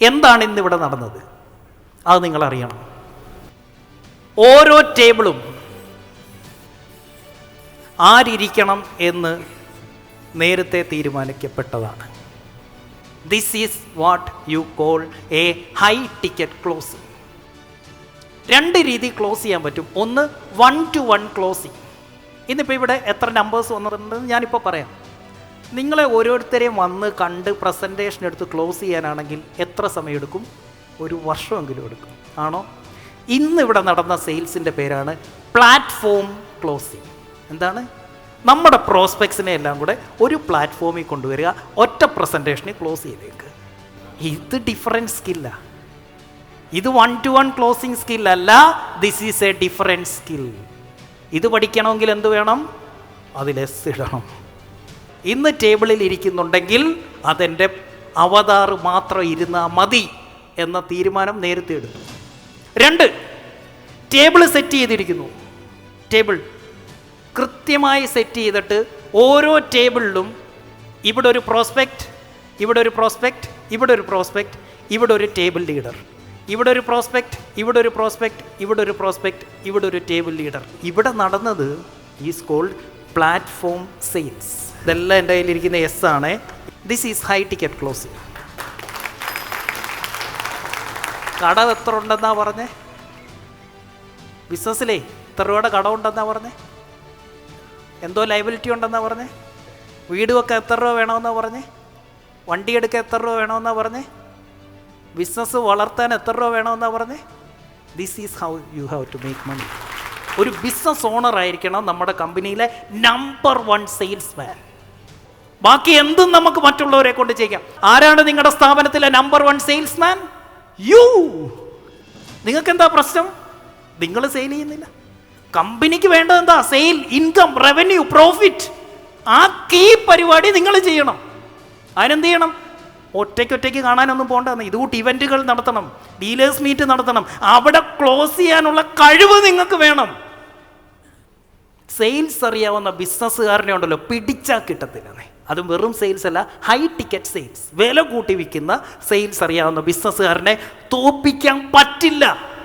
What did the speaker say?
എന്താണ് ഇന്നിവിടെ നടന്നത്? അത് നിങ്ങൾ അറിയണം ഓരോ ടേബിളും ആരിരിക്കണം എന്ന് നേരത്തെ തീരുമാനിക്കപ്പെട്ടതാണ്. This is what you call a high ticket close രണ്ട് രീതി ക്ലോസ് ചെയ്യാൻ പറ്റും. ഒന്ന് വൺ ടു വൺ ക്ലോസിങ് ഇന്നിപ്പോൾ ഇവിടെ എത്ര നമ്പേഴ്സ് വന്നിട്ടുണ്ടെന്ന് ഞാനിപ്പോൾ പറയാം. നിങ്ങളെ ഓരോരുത്തരെയും വന്ന് കണ്ട് പ്രസന്റേഷൻ എടുത്ത് ക്ലോസ് ചെയ്യാനാണെങ്കിൽ എത്ര സമയമെടുക്കും? ഒരു വർഷമെങ്കിലും എടുക്കും. ആണോ? ഇന്ന് ഇവിടെ നടന്ന സെയിൽസിന്റെ പേരാണ് പ്ലാറ്റ്ഫോം ക്ലോസിങ് എന്താണ്? നമ്മുടെ പ്രോസ്പെക്ട്സിനെ എല്ലാം കൂടെ ഒരു പ്ലാറ്റ്ഫോമിൽ കൊണ്ടുവരിക ഒറ്റ പ്രസന്റേഷനിൽ ക്ലോസ് ചെയ്തേക്ക്. ഇത് ഡിഫറന്റ് സ്കില്ലാണ് ഇത് one to one closing skill അല്ല this is a different skill ഇത് പഠിക്കണമെങ്കിൽ എന്ത് വേണം? അതിൽ എസ് ഇടണം. ഇന്ന് ടേബിളിൽ ഇരിക്കുന്നുണ്ടെങ്കിൽ അതെന്റെ അവതാർ മാത്രം ഇരുന്നാൽ മതി എന്ന തീരുമാനം നേരത്തെ എടുത്തു. രണ്ട് ടേബിൾ സെറ്റ് ചെയ്തിരിക്കുന്നു. ടേബിൾ കൃത്യമായി സെറ്റ് ചെയ്തിട്ട് ഓരോ ടേബിളിലും ഇവിടെ ഒരു പ്രോസ്പെക്റ്റ് ഇവിടെ ഒരു പ്രോസ്പെക്റ്റ് ഇവിടെ ഒരു പ്രോസ്പെക്റ്റ് ഇവിടെ ഒരു ടേബിൾ ലീഡർ. ഇവിടെ ഒരു പ്രോസ്പെക്റ്റ് ഇവിടെ ഒരു പ്രോസ്പെക്റ്റ് ഇവിടെ ഒരു പ്രോസ്പെക്റ്റ് ഇവിടെ ഒരു ടേബിൾ ലീഡർ. ഇവിടെ നടന്നത് ഈസ് കോൾഡ് പ്ലാറ്റ്ഫോം സെയിൽസ് ഇതെല്ലാം എന്റെ കയ്യിലിരിക്കുന്ന എസ് ആണ്. This is high ticket closing കടം എത്ര ഉണ്ടെന്നാ പറഞ്ഞേ? ബിസിനസ്സിലേ ഇത്ര രൂപയുടെ കടം ഉണ്ടെന്നാ പറഞ്ഞേ? എന്തോ ലൈബിലിറ്റി ഉണ്ടെന്നാ പറഞ്ഞേ? വീട് വെക്കാൻ എത്ര രൂപ വേണമെന്നാ പറഞ്ഞേ? വണ്ടി എടുക്കാൻ എത്ര രൂപ വേണമെന്നാ പറഞ്ഞേ? ബിസിനസ് വളർത്താൻ എത്ര രൂപ വേണമെന്നാ പറഞ്ഞേ? This is how you have to make money ഒരു ബിസിനസ് ഓണർ ആയിരിക്കണം നമ്മുടെ കമ്പനിയിലെ നമ്പർ വൺ സെയിൽസ്മാൻ ബാക്കി എന്തും നമുക്ക് മറ്റുള്ളവരെ കൊണ്ട് ചെയ്യാം. ആരാണ് നിങ്ങളുടെ സ്ഥാപനത്തിലെ നമ്പർ വൺ സെയിൽസ്മാൻ യു നിങ്ങൾക്ക് എന്താ പ്രശ്നം? നിങ്ങൾ സെയിൽ ചെയ്യുന്നില്ല. കമ്പനിക്ക് വേണ്ടത് എന്താ? സെയിൽ ഇൻകം റവന്യൂ പ്രോഫിറ്റ് ആ കീ പരിപാടി നിങ്ങൾ ചെയ്യണം. അതിനെന്ത് ചെയ്യണം? ഒറ്റയ്ക്ക് ഒറ്റയ്ക്ക് കാണാനൊന്നും പോകണ്ടെന്ന് ഇതുകൂട്ട് ഇവന്റുകൾ നടത്തണം. ഡീലേഴ്സ് മീറ്റ് നടത്തണം. അവിടെ ക്ലോസ് ചെയ്യാനുള്ള കഴിവ് നിങ്ങൾക്ക് വേണം. സെയിൽസ് അറിയാവുന്ന ബിസിനസ്സുകാരനെ ഉണ്ടല്ലോ പിടിച്ചാൽ കിട്ടത്തില്ലെന്നേ. അത് വെറും സെയിൽസ് അല്ല ഹൈ ടിക്കറ്റ് സെയിൽസ് വില കൂട്ടി വിൽക്കുന്ന സെയിൽസ് അറിയാവുന്ന ബിസിനസ്സുകാരനെ തോപ്പിക്കാൻ പറ്റില്ല.